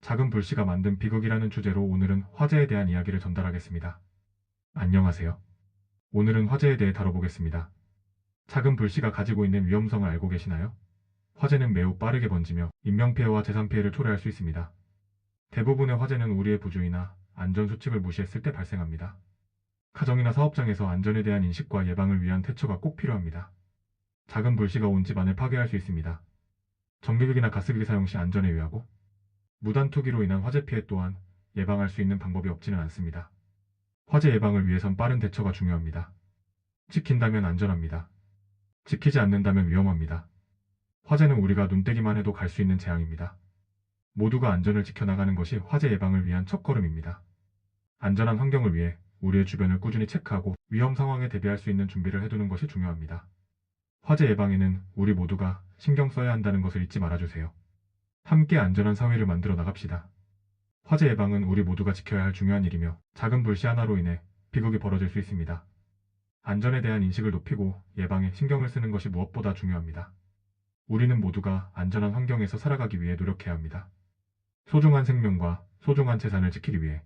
작은 불씨가 만든 비극이라는 주제로 오늘은 화재에 대한 이야기를 전달하겠습니다. 안녕하세요. 오늘은 화재에 대해 다뤄보겠습니다. 작은 불씨가 가지고 있는 위험성을 알고 계시나요? 화재는 매우 빠르게 번지며 인명피해와 재산피해를 초래할 수 있습니다. 대부분의 화재는 우리의 부주의나 안전수칙을 무시했을 때 발생합니다. 가정이나 사업장에서 안전에 대한 인식과 예방을 위한 대처가 꼭 필요합니다. 작은 불씨가 온 집안을 파괴할 수 있습니다. 전기기기나 가스기기 사용 시 안전에 유의하고 무단 투기로 인한 화재 피해 또한 예방할 수 있는 방법이 없지는 않습니다. 화재 예방을 위해선 빠른 대처가 중요합니다. 지킨다면 안전합니다. 지키지 않는다면 위험합니다. 화재는 우리가 눈떼기만 해도 갈 수 있는 재앙입니다. 모두가 안전을 지켜나가는 것이 화재 예방을 위한 첫걸음입니다. 안전한 환경을 위해 우리의 주변을 꾸준히 체크하고 위험 상황에 대비할 수 있는 준비를 해두는 것이 중요합니다. 화재 예방에는 우리 모두가 신경 써야 한다는 것을 잊지 말아주세요. 함께 안전한 사회를 만들어 나갑시다. 화재 예방은 우리 모두가 지켜야 할 중요한 일이며 작은 불씨 하나로 인해 비극이 벌어질 수 있습니다. 안전에 대한 인식을 높이고 예방에 신경을 쓰는 것이 무엇보다 중요합니다. 우리는 모두가 안전한 환경에서 살아가기 위해 노력해야 합니다. 소중한 생명과 소중한 재산을 지키기 위해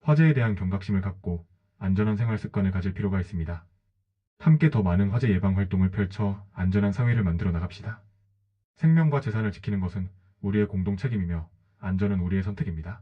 화재에 대한 경각심을 갖고 안전한 생활 습관을 가질 필요가 있습니다. 함께 더 많은 화재 예방 활동을 펼쳐 안전한 사회를 만들어 나갑시다. 생명과 재산을 지키는 것은 우리의 공동 책임이며 안전은 우리의 선택입니다.